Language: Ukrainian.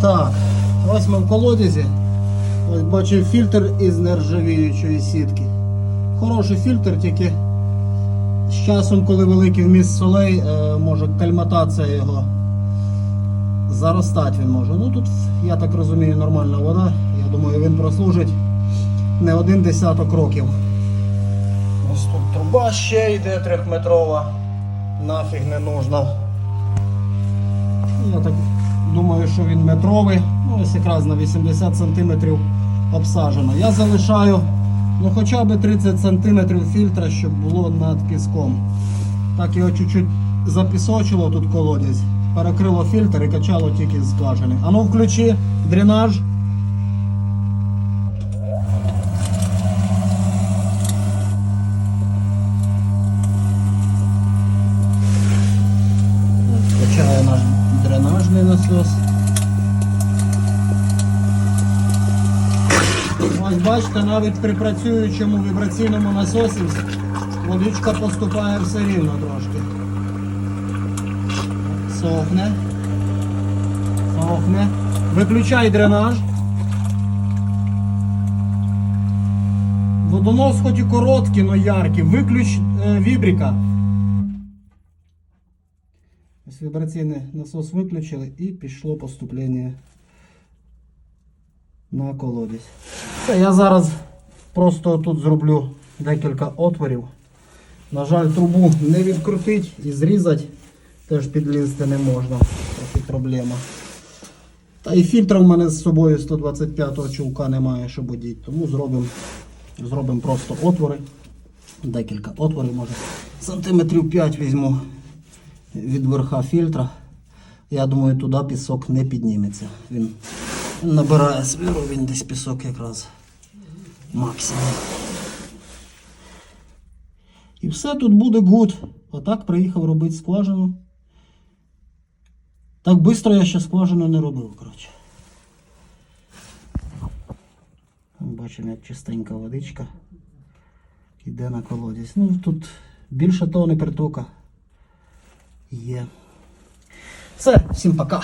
Так, ось ми в колодязі. Ось бачив фільтр із нержавіючої сітки. Хороший фільтр, тільки з часом, коли великий вміст солей, е, може кальматація його заростати він може. Ну тут, я так розумію, нормальна вода. Я думаю, він прослужить не один десяток років. Ось тут труба ще йде трьохметрова. Нафіг не нужна. Я так думаю, що він метровий. Ну, ось якраз на 80 см обсаджено. Я залишаю ну, хоча б 30 см фільтра, щоб було над піском. Так його чуть-чуть запісочило тут колодязь, перекрило фільтр і качало тільки з скважини. А ну включи дренаж. Дренажний. Ось бачите, навіть при працюючому вібраційному насосі водичка поступає все рівно трошки. Сохне. Сохне. Виключай дренаж. Водонос хоч і короткий, но яркий. Виключ е, вібрика. Ось вібраційний насос виключили і пішло поступлення на колодязь. Я зараз просто тут зроблю декілька отворів. На жаль, трубу не відкрутить і зрізати теж підлізти не можна. Трохи проблема. Та і фільтра в мене з собою 125-го чулка немає, щоб одіти. Тому зробимо зробимо просто отвори. Декілька отворів, може. Сантиметрів 5 візьму від верха фільтра. Я думаю, туди пісок не підніметься. Він набирає свій рівень, десь пісок якраз максимум. І все тут буде гуд. Отак приїхав робити скважину. Так швидко я ще скважину не робив, коротше. Бачимо, як чистенька водичка йде на колодязь. Ну тут більше тони притока 一样是心不甘